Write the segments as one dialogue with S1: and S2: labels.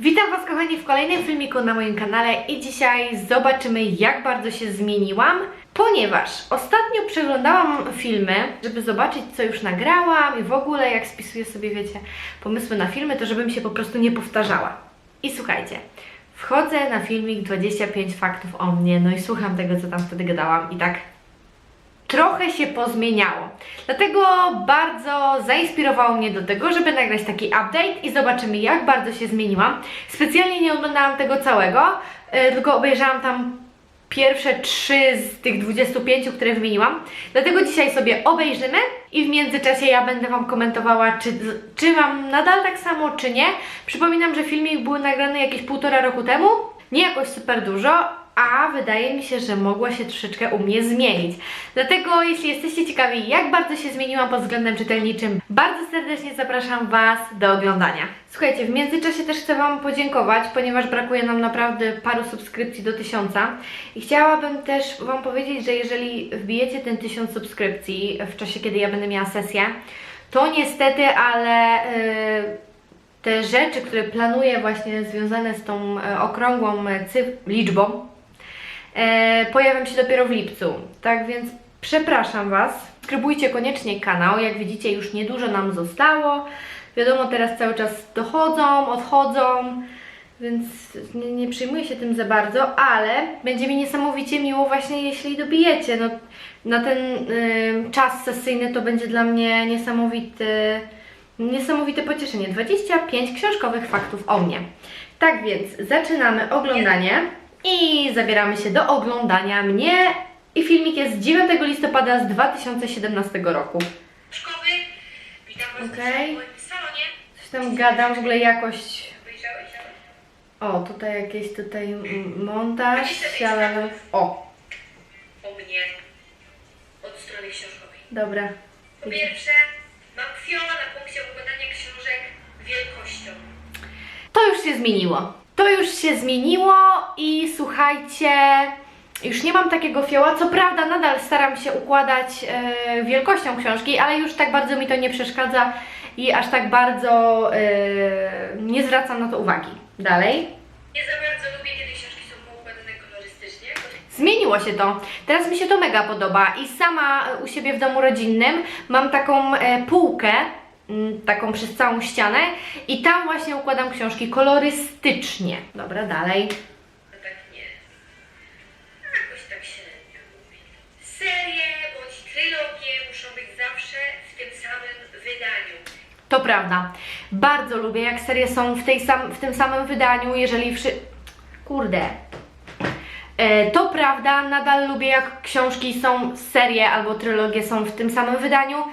S1: Witam Was kochani w kolejnym filmiku na moim kanale i dzisiaj zobaczymy jak bardzo się zmieniłam, ponieważ ostatnio przeglądałam filmy, żeby zobaczyć co już nagrałam i w ogóle jak spisuję sobie, wiecie, pomysły na filmy, to żebym się po prostu nie powtarzała. I słuchajcie, wchodzę na filmik 25 faktów o mnie, no i słucham tego co tam wtedy gadałam i tak trochę się pozmieniało. Dlatego bardzo zainspirowało mnie do tego, żeby nagrać taki update i zobaczymy jak bardzo się zmieniłam. Specjalnie nie oglądałam tego całego, e, tylko obejrzałam tam pierwsze trzy z tych 25, które wymieniłam. Dlatego dzisiaj sobie obejrzymy i w międzyczasie ja będę Wam komentowała, czy, czy mam nadal tak samo, czy nie. Przypominam, że filmik był nagrany jakieś półtora roku temu, nie jakoś super dużo, a wydaje mi się, że mogła się troszeczkę u mnie zmienić. Dlatego, jeśli jesteście ciekawi, jak bardzo się zmieniłam pod względem czytelniczym, bardzo serdecznie zapraszam Was do oglądania. Słuchajcie, w międzyczasie też chcę Wam podziękować, ponieważ brakuje nam naprawdę paru subskrypcji do tysiąca. I chciałabym też Wam powiedzieć, że jeżeli wbijecie ten tysiąc subskrypcji w czasie, kiedy ja będę miała sesję, to niestety, ale. Yy, te rzeczy, które planuję właśnie związane z tą e, okrągłą cyf- liczbą, e, pojawią się dopiero w lipcu. Tak więc przepraszam Was. Subskrybujcie koniecznie kanał. Jak widzicie, już niedużo nam zostało. Wiadomo, teraz cały czas dochodzą, odchodzą, więc nie, nie przejmuję się tym za bardzo, ale będzie mi niesamowicie miło właśnie, jeśli dobijecie. No, na ten y, czas sesyjny to będzie dla mnie niesamowity, niesamowite pocieszenie. 25 książkowych faktów o mnie. Tak więc zaczynamy oglądanie i zabieramy się do oglądania mnie. I filmik jest z 9 listopada z 2017 roku.
S2: Szkoły. Witam Was
S1: Okej.
S2: w salonie.
S1: Coś tam gadam, w ogóle jakość.
S2: Wyjrzałeś?
S1: O, tutaj jakiś tutaj mm, montaż. sialala. O,
S2: O mnie. Od strony książkowej.
S1: dobra.
S2: Po pierwsze, mam fiola na punkcie układania książek wielkością.
S1: To już się zmieniło. To już się zmieniło i słuchajcie, już nie mam takiego fioła. Co prawda, nadal staram się układać e, wielkością książki, ale już tak bardzo mi to nie przeszkadza i aż tak bardzo e, nie zwracam na to uwagi. Dalej.
S2: Nie za bardzo lubię, kiedy książki są poukładane kolorystycznie.
S1: Zmieniło się to. Teraz mi się to mega podoba i sama u siebie w domu rodzinnym mam taką e, półkę, taką przez całą ścianę i tam właśnie układam książki kolorystycznie. Dobra, dalej.
S2: No tak nie. Jakoś tak średnio. Serie bądź trylogie muszą być zawsze w tym samym wydaniu.
S1: To prawda. Bardzo lubię, jak serie są w, tej sam, w tym samym wydaniu, jeżeli wszy... Kurde. E, to prawda, nadal lubię, jak książki są, serie albo trylogie są w tym samym wydaniu.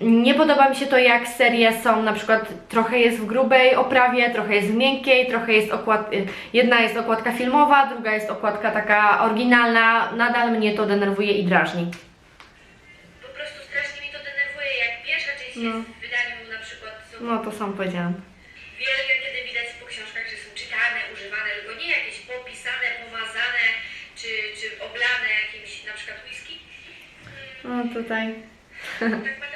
S1: Nie podoba mi się to, jak serie są, na przykład trochę jest w grubej oprawie, trochę jest w miękkiej, trochę jest okład... y, Jedna jest okładka filmowa, druga jest okładka taka oryginalna. Nadal mnie to denerwuje i drażni.
S2: Po prostu strasznie mi to denerwuje, jak pierwsza część
S1: No.
S2: jest w wydaniu na przykład są
S1: No to sam powiedziałam.
S2: Wielkie, kiedy widać po książkach, że są czytane, używane, tylko nie jakieś popisane, pomazane, czy, czy oblane jakimś na przykład whisky.
S1: No tutaj.
S2: Tak Mateusz?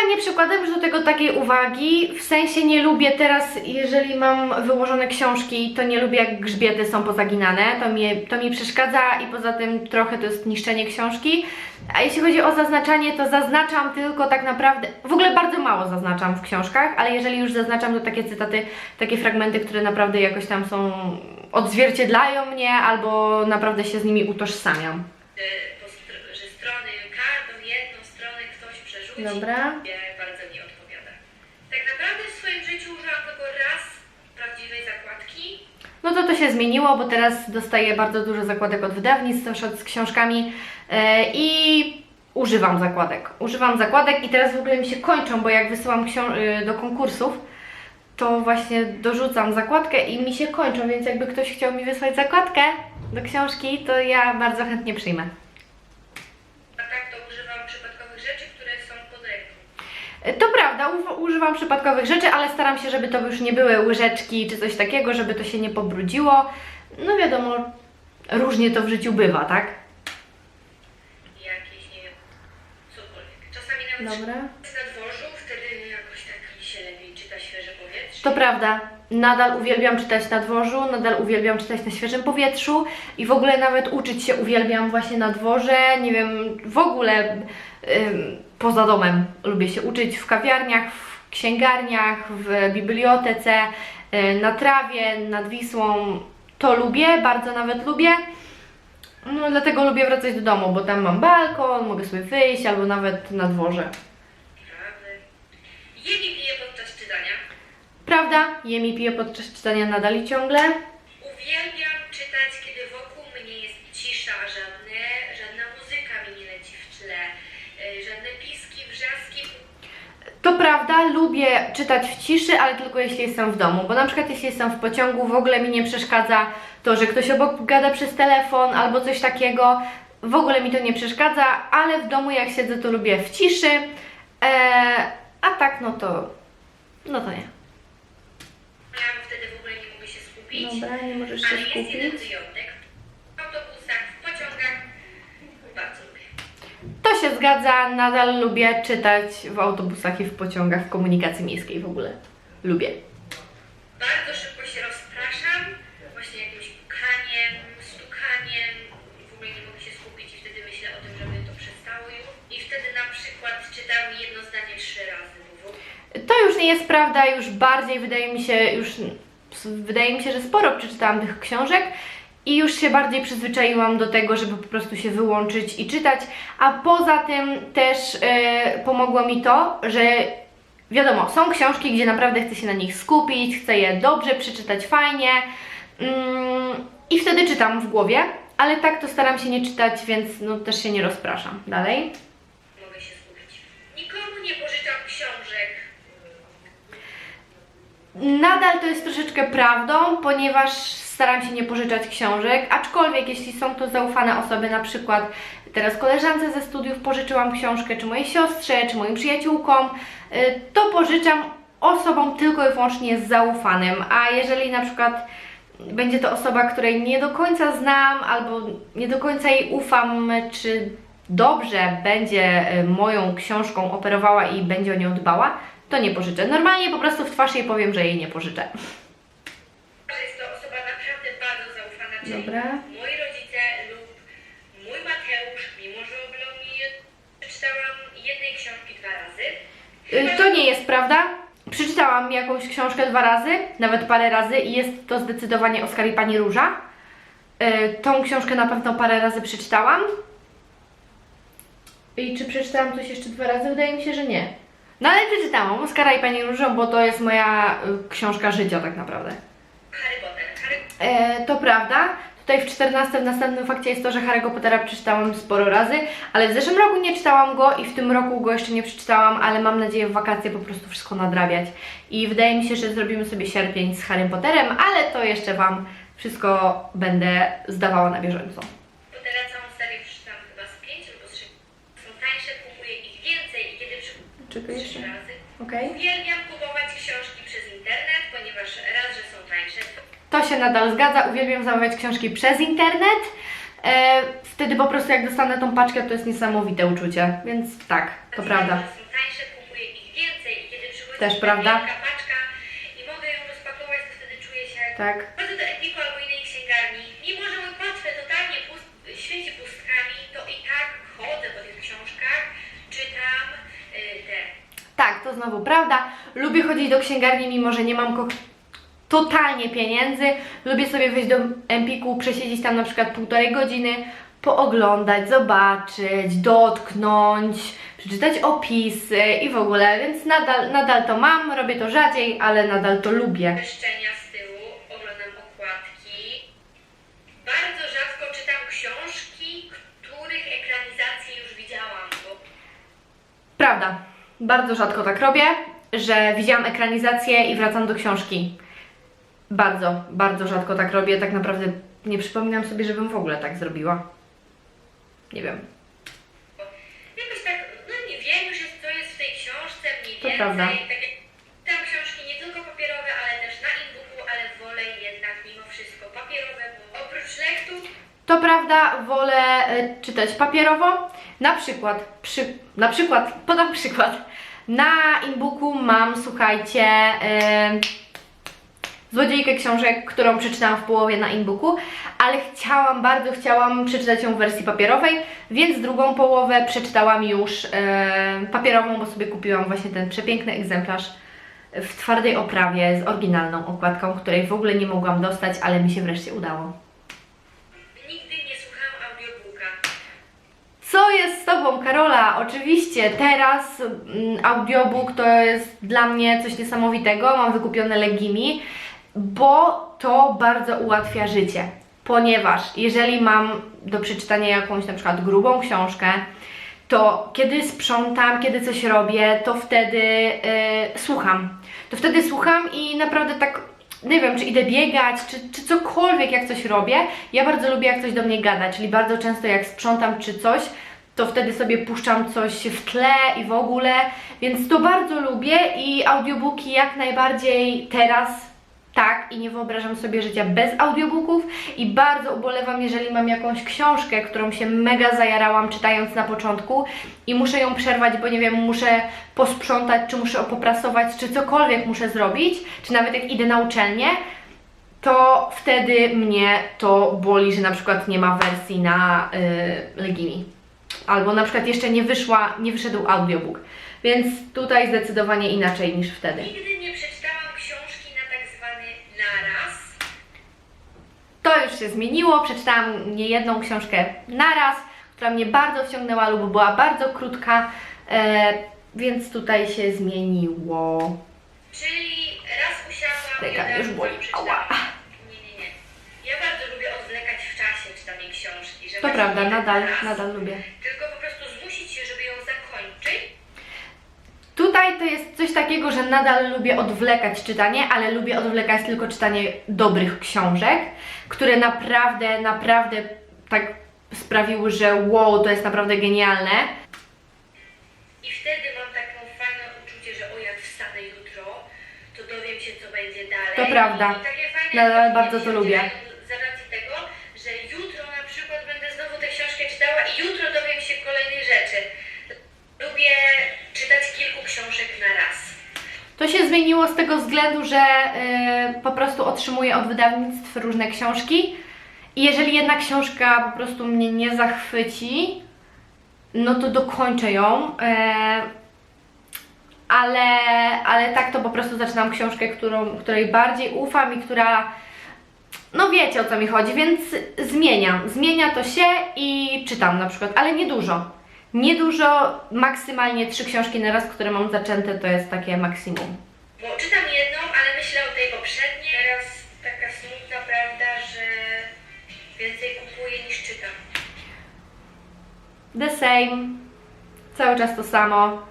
S1: Chyba nie przykładam już do tego takiej uwagi. W sensie nie lubię teraz, jeżeli mam wyłożone książki, to nie lubię jak grzbiety są pozaginane. To mi, to mi przeszkadza i poza tym trochę to jest niszczenie książki. A jeśli chodzi o zaznaczanie, to zaznaczam tylko tak naprawdę. W ogóle bardzo mało zaznaczam w książkach, ale jeżeli już zaznaczam, to takie cytaty, takie fragmenty, które naprawdę jakoś tam są. odzwierciedlają mnie albo naprawdę się z nimi utożsamiam.
S2: e, po str- że strony, każdą jedną stronę
S1: Dobra.
S2: Nie, bardzo mi odpowiada. Tak naprawdę w swoim życiu użyłam tylko raz prawdziwej zakładki.
S1: No to to się zmieniło, bo teraz dostaję bardzo dużo zakładek od wydawnictw na przykład z książkami e, i używam zakładek. Używam zakładek i teraz w ogóle mi się kończą, bo jak wysyłam ksią- y, do konkursów, to właśnie dorzucam zakładkę i mi się kończą, więc jakby ktoś chciał mi wysłać zakładkę do książki, to ja bardzo chętnie przyjmę.
S2: To
S1: prawda, używam przypadkowych rzeczy, ale staram się, żeby to już nie były łyżeczki czy coś takiego, żeby to się nie pobrudziło. No wiadomo, różnie to w życiu bywa, tak? Jakieś, nie wiem, cokolwiek. Czasami nawet Dobra.
S2: na dworzu, wtedy jakoś tak się lepiej czyta świeże powietrze.
S1: To prawda. Nadal uwielbiam czytać na dworzu, nadal uwielbiam czytać na świeżym powietrzu i w ogóle nawet uczyć się uwielbiam właśnie na dworze. Nie wiem, w ogóle poza domem lubię się uczyć w kawiarniach, w księgarniach, w bibliotece, y, na trawie, nad Wisłą. To lubię, bardzo nawet lubię. No, dlatego lubię wracać do domu, bo tam mam balkon, mogę sobie wyjść albo nawet na dworze.
S2: Prawdy. Jem i piję podczas czytania.
S1: Prawda, jem i piję podczas czytania nadal i ciągle.
S2: Uwielbiam czytać, kiedy wokół mnie jest cisza, żadne, żadna muzyka mi nie leci w tle, y, żadne piski, wrzaski.
S1: To prawda, lubię czytać w ciszy, ale tylko jeśli jestem w domu, bo na przykład jeśli jestem w pociągu, w ogóle mi nie przeszkadza to, że ktoś obok gada przez telefon albo coś takiego. W ogóle mi to nie przeszkadza, ale w domu jak siedzę, to lubię w ciszy. Eee, a tak, no to. No to nie.
S2: Ja wtedy w ogóle nie mogę się skupić.
S1: nie możesz
S2: Ale jest jeden wyjątek. W autobusach, w pociągach. Bardzo lubię.
S1: To się zgadza, nadal lubię czytać w autobusach i w pociągach, w komunikacji miejskiej w ogóle. Lubię.
S2: Bardzo szybko się rozpraszam, właśnie jakimś pukaniem, stukaniem. W ogóle nie mogę się skupić i wtedy myślę o tym, żeby to przestało już. I wtedy na przykład czytam jedno zdanie trzy razy.
S1: To już nie jest prawda, już bardziej wydaje mi się, już wydaje mi się, że sporo przeczytałam tych książek i już się bardziej przyzwyczaiłam do tego, żeby po prostu się wyłączyć i czytać, a poza tym też e, pomogło mi to, że wiadomo, są książki, gdzie naprawdę chcę się na nich skupić, chcę je dobrze przeczytać fajnie mm, i wtedy czytam w głowie, ale tak to staram się nie czytać, więc no, też się nie rozpraszam. Dalej.
S2: mogę się skupić. Nikomu nie pożyczam książek.
S1: Nadal to jest troszeczkę prawdą, ponieważ staram się nie pożyczać książek, aczkolwiek jeśli są to zaufane osoby, na przykład teraz koleżance ze studiów pożyczyłam książkę, czy mojej siostrze, czy moim przyjaciółkom, y, to pożyczam osobom tylko i wyłącznie z zaufanym, a jeżeli na przykład będzie to osoba, której nie do końca znam, albo nie do końca jej ufam, czy dobrze będzie y, moją książką operowała i będzie o nią dbała, to nie pożyczę. Normalnie po prostu w twarz jej powiem, że jej nie pożyczę.
S2: Że jest to osoba naprawdę bardzo czyli
S1: Dobra.
S2: moi rodzice lub mój Mateusz, mimo że jed- przeczytałam jednej książki dwa razy.
S1: Y, To nie jest prawda. Przeczytałam jakąś książkę dwa razy, nawet parę razy i jest to zdecydowanie Oskar i Pani Róża. Y, Tą książkę na pewno parę razy przeczytałam. I czy przeczytałam coś jeszcze dwa razy? Wydaje mi się, że nie. No ale przeczytałam Oskara i Pani Różę, bo to jest moja y, książka życia tak naprawdę.
S2: Harry. Harry
S1: E, to prawda. Tutaj w 14 w następnym fakcie jest to, że Harry'ego Pottera przeczytałam sporo razy, ale w zeszłym roku nie czytałam go i w tym roku go jeszcze nie przeczytałam, ale mam nadzieję w wakacje po prostu wszystko nadrabiać. I wydaje mi się, że zrobimy sobie sierpień z Harrym Potterem, ale to jeszcze Wam wszystko będę zdawała na bieżąco.
S2: Pottera całą serię przeczytałam chyba z pięć albo z sześć. Są tańsze, kupuję ich więcej i kiedy
S1: Czekaj jeszcze.
S2: razy.
S1: Okej.
S2: Uwielbiam kupować książki przez internet, ponieważ raz, że
S1: To się nadal zgadza. Uwielbiam zamawiać książki przez internet. E, wtedy po prostu jak dostanę tą paczkę, to jest niesamowite uczucie. Więc tak, to prawda.
S2: Że są tańsze, kupuję ich więcej i kiedy przychodzi
S1: Też prawda.
S2: wielka paczka i mogę ją rozpakować, to wtedy czuję się jak
S1: Tak.
S2: Chodzę do Epiku albo innej księgarni. Mimo, że mój portfel totalnie pust, świeci pustkami, to i tak chodzę po tych książkach, czytam y, te.
S1: Tak, to znowu prawda. Lubię chodzić do księgarni, mimo że nie mam ko- totalnie pieniędzy. Lubię sobie wyjść do Empiku, przesiedzieć tam na przykład półtorej godziny, pooglądać, zobaczyć, dotknąć, przeczytać opisy i w ogóle, więc nadal, nadal to mam, robię to rzadziej, ale nadal to lubię.
S2: Szczenia z tyłu, oglądam okładki. Bardzo rzadko czytam książki, których ekranizację już widziałam, bo
S1: Prawda, bardzo rzadko tak robię, że widziałam ekranizację i wracam do książki. Bardzo, bardzo rzadko tak robię. Tak naprawdę nie przypominam sobie, żebym w ogóle tak zrobiła. Nie wiem.
S2: jakoś tak, no nie wiem już jest, co jest w tej książce mniej
S1: To
S2: więcej.
S1: prawda.
S2: Tak jak czytam książki nie tylko papierowe, ale też na e-booku, ale wolę jednak mimo wszystko papierowe, bo oprócz lektur
S1: To prawda, wolę e, czytać papierowo. Na przykład, przy, na przykład, podam przykład. Na inbooku mam, słuchajcie, e, Złodziejkę książek, którą przeczytałam w połowie na inbooku, ale chciałam, bardzo chciałam przeczytać ją w wersji papierowej, więc drugą połowę przeczytałam już e, papierową, bo sobie kupiłam właśnie ten przepiękny egzemplarz w twardej oprawie z oryginalną okładką, której w ogóle nie mogłam dostać, ale mi się wreszcie udało.
S2: Nigdy nie słuchałam audiobooka.
S1: Co jest z Tobą, Karola? Oczywiście, teraz mm, audiobook to jest dla mnie coś niesamowitego. Mam wykupione Legimi, bo to bardzo ułatwia życie. Ponieważ jeżeli mam do przeczytania jakąś na przykład grubą książkę, to kiedy sprzątam, kiedy coś robię, to wtedy yy, słucham. To wtedy słucham i naprawdę tak, nie wiem, czy idę biegać, czy, czy cokolwiek, jak coś robię. Ja bardzo lubię, jak coś do mnie gada, czyli bardzo często jak sprzątam czy coś, to wtedy sobie puszczam coś w tle i w ogóle, więc to bardzo lubię i audiobooki jak najbardziej teraz tak i nie wyobrażam sobie życia bez audiobooków i bardzo ubolewam, jeżeli mam jakąś książkę, którą się mega zajarałam czytając na początku i muszę ją przerwać, bo nie wiem, muszę posprzątać, czy muszę poprasować, czy cokolwiek muszę zrobić, czy nawet jak idę na uczelnię, to wtedy mnie to boli, że na przykład nie ma wersji na yy, Legimi. Albo na przykład jeszcze nie wyszła, nie wyszedł audiobook. Więc tutaj zdecydowanie inaczej niż wtedy.
S2: Nigdy nie przeczytałam książki na tak zwany naraz.
S1: To już się zmieniło. Przeczytałam niejedną książkę naraz, która mnie bardzo wciągnęła lub była bardzo krótka, e, więc tutaj się zmieniło.
S2: Czyli raz usiadłam
S1: mnie już boli. Ała.
S2: Nie, nie, nie. Ja bardzo lubię odwlekać w czasie czytanie książki. Że
S1: To
S2: właśnie
S1: prawda,
S2: nie
S1: nadal,
S2: raz,
S1: nadal lubię.
S2: Tylko po prostu zmusić się, żeby ją zakończyć.
S1: Tutaj to jest coś takiego, że nadal lubię odwlekać czytanie, ale lubię odwlekać tylko czytanie dobrych książek, które naprawdę, naprawdę tak sprawiły, że wow, to jest naprawdę genialne.
S2: I wtedy mam taką fajne uczucie, że o jak wstanę jutro, to dowiem się, co będzie dalej.
S1: To prawda.
S2: Takie
S1: Nadal bardzo to lubię.
S2: dzieją Z racji tego, że jutro na przykład będę znowu tę książkę czytała i jutro dowiem się kolejnej rzeczy. Lubię czytać kilku książek na raz.
S1: To się zmieniło z tego względu, że y, po prostu otrzymuję od wydawnictw różne książki i jeżeli jedna książka po prostu mnie nie zachwyci, no to dokończę ją. e, ale, ale tak to po prostu zaczynam książkę, którą, której bardziej ufam i która. No wiecie o co mi chodzi, więc zmieniam. Zmienia to się i czytam na przykład, ale nie dużo. Niedużo, maksymalnie trzy książki na raz, które mam zaczęte, to jest takie maksimum.
S2: Bo czytam jedną, ale myślę o tej poprzedniej. Teraz taka smutna prawda, że więcej kupuję niż czytam.
S1: The same, cały czas to samo,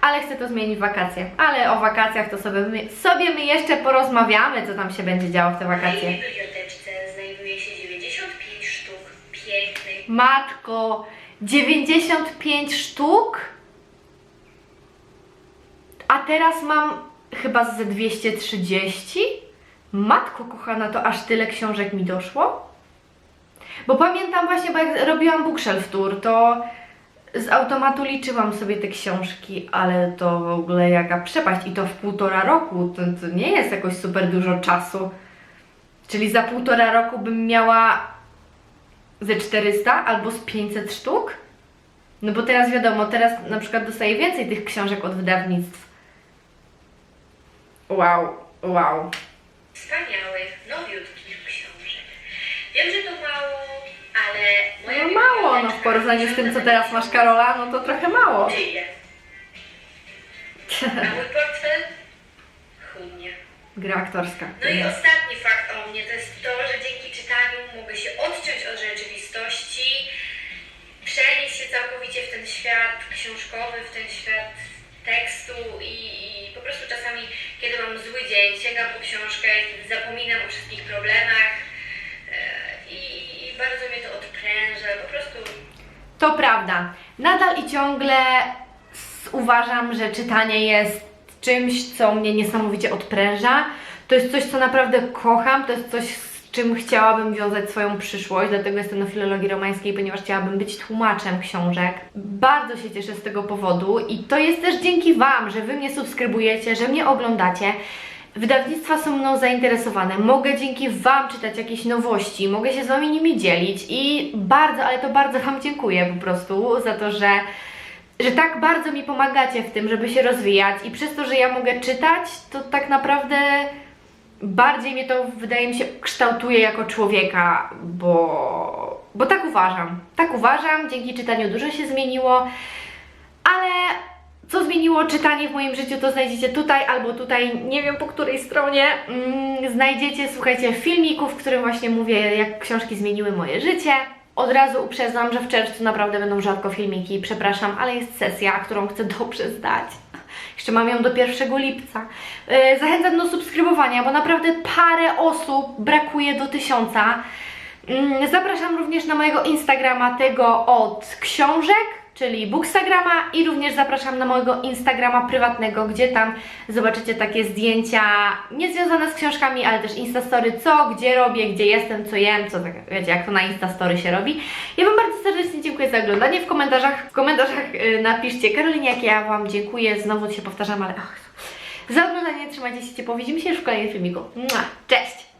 S1: ale chcę to zmienić w wakacje. Ale o wakacjach to sobie my, sobie my jeszcze porozmawiamy, co tam się będzie działo w te
S2: W mojej
S1: wakacje.
S2: biblioteczce znajduje się 95 sztuk pięknych
S1: Matko, 95 sztuk? A teraz mam chyba ze 230? Matko kochana, to aż tyle książek mi doszło? Bo pamiętam właśnie, bo jak robiłam bookshelf tour, to z automatu liczyłam sobie te książki, ale to w ogóle jaka przepaść i to w półtora roku, to, to nie jest jakoś super dużo czasu. Czyli za półtora roku bym miała ze 400 albo z 500 sztuk? No bo teraz wiadomo, teraz na przykład dostaję więcej tych książek od wydawnictw. Wow, wow.
S2: wspaniałych, nowiutkich książek. Wiem, że to mało, ale moja
S1: No mało, no w porównaniu z tym, co teraz masz Karola, no to trochę mało.
S2: A mój portfel? Chudnie.
S1: Gra aktorska.
S2: No i ostatni fakt o mnie to jest to, że dzięki czytaniu mogę się odciąć od rzeczywistości, się całkowicie w ten świat książkowy, w ten świat tekstu i, i po prostu czasami, kiedy mam zły dzień, sięgam po książkę zapominam o wszystkich problemach e, i, i bardzo mnie to odpręża, po prostu
S1: To prawda. Nadal i ciągle uważam, że czytanie jest czymś, co mnie niesamowicie odpręża. To jest coś, co naprawdę kocham, to jest coś, czym chciałabym wiązać swoją przyszłość, dlatego jestem na filologii romańskiej, ponieważ chciałabym być tłumaczem książek. Bardzo się cieszę z tego powodu i to jest też dzięki Wam, że Wy mnie subskrybujecie, że mnie oglądacie. Wydawnictwa są mną zainteresowane, mogę dzięki Wam czytać jakieś nowości, mogę się z Wami nimi dzielić i bardzo, ale to bardzo Wam dziękuję po prostu za to, że że tak bardzo mi pomagacie w tym, żeby się rozwijać i przez to, że ja mogę czytać, to tak naprawdę bardziej mnie to, wydaje mi się, kształtuje jako człowieka, bo, bo tak uważam. Tak uważam, dzięki czytaniu dużo się zmieniło, ale co zmieniło czytanie w moim życiu, to znajdziecie tutaj albo tutaj, nie wiem po której stronie, mm, znajdziecie, słuchajcie, filmików, w którym właśnie mówię, jak książki zmieniły moje życie. Od razu uprzedzam, że w czerwcu naprawdę będą rzadko filmiki, przepraszam, ale jest sesja, którą chcę dobrze zdać. Jeszcze mam ją do 1 lipca. Yy, zachęcam do subskrybowania, bo naprawdę parę osób brakuje do tysiąca. Mm, Zapraszam również na mojego Instagrama tego od książek, czyli Bookstagrama i również zapraszam na mojego Instagrama prywatnego, gdzie tam zobaczycie takie zdjęcia niezwiązane z książkami, ale też Instastory, co, gdzie robię, gdzie jestem, co jem, co tak, wiecie, jak to na Instastory się robi. Ja Wam bardzo serdecznie dziękuję za oglądanie. W komentarzach, w komentarzach yy, napiszcie Karolinie, jak ja Wam dziękuję. Znowu się powtarzam, ale ach, za oglądanie, trzymajcie się ciepło. Widzimy się już w kolejnym filmiku. Mua, Cześć!